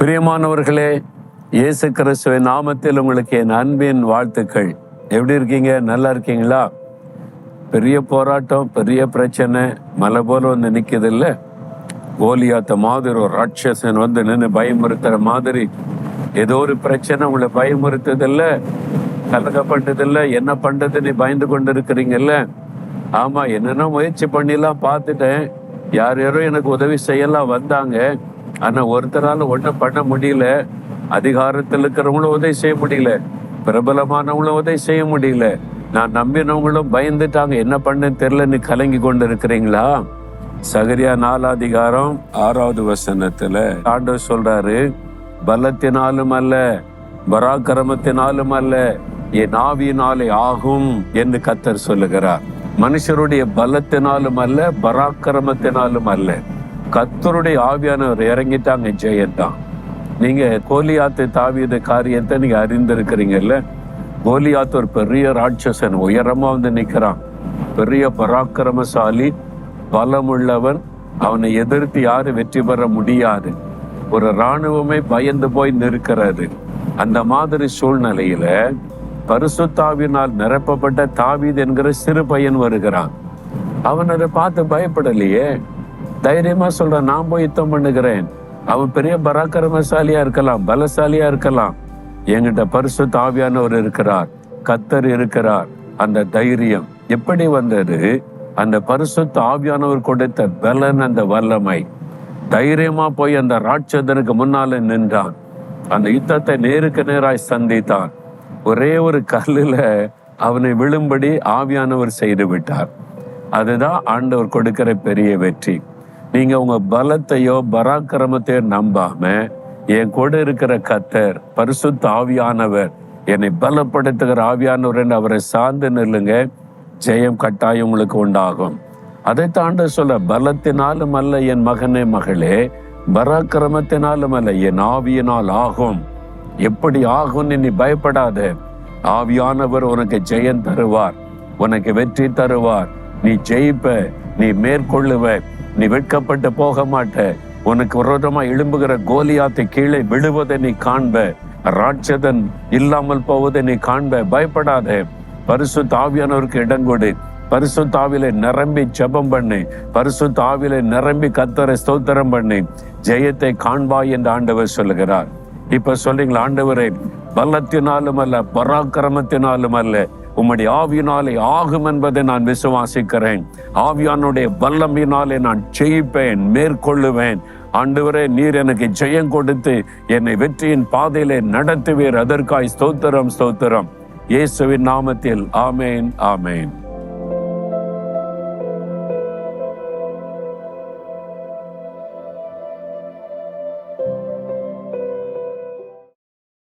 பிரியமானவர்களே இயேசு கிறிஸ்துவின் நாமத்தில் உங்களுக்கு என் அன்பின் வாழ்த்துக்கள். எப்படி இருக்கீங்க? நல்லா இருக்கீங்களா? பெரிய போராட்டம் பெரிய பிரச்சனை மலை போல வந்து நிக்குது இல்லை கோலியாத்த மாதிரி ஒரு ராட்சசன் வந்து நின்று பயமுறுத்துற மாதிரி. ஏதோ ஒரு பிரச்சனை உங்களை பயமுறுத்ததில்ல? கலக்கப்பட்டதில்ல என்ன பண்ணுறது நீ பயந்து கொண்டு இருக்கிறீங்கல்ல ஆமாம் என்னென்ன முயற்சி பண்ணிலாம் பார்த்துட்டேன். யார் யாரோ எனக்கு உதவி செய்யலாம் வந்தாங்க. ஆனா ஒருத்தரால ஒன்றும் பண்ண முடியல. அதிகாரத்தில் இருக்கிறவங்களும் உதவி செய்ய முடியல. பிரபலமானவங்களும் உதவி செய்ய முடியல. நான் நம்பினவங்களும் பயந்துட்டாங்க. என்ன பண்ணேன்னு தெரியலன்னு கலங்கி கொண்டு இருக்கிறீங்களா சகரியா நாலாதிகாரம் ஆறாவது வசனத்துல ஆண்டவர் சொல்றாரு பலத்தினாலும் அல்ல பராக்கிரமத்தினாலும் அல்ல என் ஆவியினாலே ஆகும் என்று கத்தர் சொல்லுகிறார். மனுஷருடைய பலத்தினாலும் அல்ல பராக்கிரமத்தினாலும் அல்ல. கத்தருடைய ஆவியானவர் இறங்கிட்டாங்க ஜெயந்தான். நீங்க கோலியாத்து தாவியத காரியத்தை நீங்க அறிந்திருக்கிறீங்கல்ல? கோலியாத்து ஒரு பெரிய ராட்சசன் உயரமா வந்து நிக்கிறான். பெரிய பராக்கிரமசாலி பலமுள்ளவன். அவனை எதிர்த்து யாரும் வெற்றி பெற முடியாது. ஒரு இராணுவமே பயந்து போய் நிற்கிறது. அந்த மாதிரி சூழ்நிலையில பரிசுத்தாவினால் நிரப்பப்பட்ட தாவீது என்கிற சிறு பையன் வருகிறான். அவன் அதை பார்த்து பயப்படலையே. தைரியமா சொல்றான் நான் போய் யுத்தம் பண்ணுகிறேன். அவன் பெரிய பராக்கிரமசாலியா இருக்கலாம் பலசாலியா இருக்கலாம். என்கிட்ட பரிசு தாவியானவர் இருக்கிறார் கத்தர் இருக்கிறார் அந்த தைரியம் எப்படி வந்தது? அந்த பரிசுத்த ஆவியானவர் கொடுத்த பலன் அந்த வல்லமை. தைரியமா போய் அந்த ராட்சதனுக்கு முன்னால நின்றான். அந்த யுத்தத்தை நேருக்கு நேராய் சந்தித்தான். ஒரே ஒரு கல்லுல அவனை விழும்படி ஆவியானவர் செய்து விட்டார் அதுதான் ஆண்டவர் கொடுக்கிற பெரிய வெற்றி. நீங்க உங்க பலத்தையோ பராக்கிரமத்தையோ நம்பாம என் கூட இருக்கிற கத்தர் பரிசுத்த ஆவியானவர் என்னை பலப்படுத்துகிற ஆவியானவர் என்று அவரை சார்ந்து நில்லுங்க. ஜெயம் கட்டாயம் உங்களுக்கு உண்டாகும். அதை தாண்ட சொல்ல பலத்தினாலும் அல்ல என் மகனே மகளே. பராக்கிரமத்தினாலும் அல்ல என் ஆவியினால் ஆகும். எப்படி ஆகும்னு நீ பயப்படாத. ஆவியானவர் உனக்கு ஜெயம் தருவார். உனக்கு வெற்றி தருவார். நீ ஜெயிப்ப நீ மேற்கொள்ளுவ. நீ வெட்கப்பட்டு போக மாட்ட. உனக்கு விரோதமா எழும்புகிற கோலியாத்தை கீழே விழுவதை நீ காண்ப. ராட்சதன் இல்லாமல் போவதை நீ காண்ப. பயப்படாத. பரிசு தாவியானவருக்கு இடம் கொடு. பரிசு தாவில நிரம்பி ஜெபம் பண்ணு. பரிசு தாவில நிரம்பி கத்தரை ஸ்தோத்திரம் பண்ணு. ஜெயத்தை காண்பாய் என்று ஆண்டவர் சொல்லுகிறார். இப்ப சொல்றீங்களா ஆண்டவரே? பலத்தினாலும் அல்ல பராக்கிரமத்தினாலும் அல்ல. உம்முடைய ஆவியினாலே ஆகும் என்பதை நான் விசுவாசிக்கிறேன். ஆவியானுடைய வல்லமையினாலே நான் ஜெயிப்பேன் மேற்கொள்ளுவேன். ஆண்டவரே நீர் எனக்கு ஜெயம் கொடுத்து என்னை வெற்றியின் பாதையிலே நடத்துவீர். அதற்காய் ஸ்தோத்திரம் ஸ்தோத்திரம். இயேசுவின் நாமத்தில் ஆமேன் ஆமேன்.